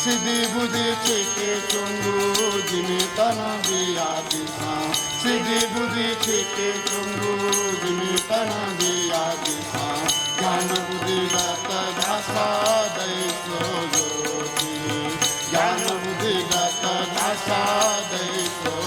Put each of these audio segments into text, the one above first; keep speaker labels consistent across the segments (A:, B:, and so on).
A: सिधी ॿुधी थेके चुमू जी तनो बि यादि सां सिधी बुधी थेके चुमू जी तनो गे यादि सां ज्ञान ॿुधी बा तो जी ज्ञान ॿुधी बा त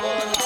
A: Bye.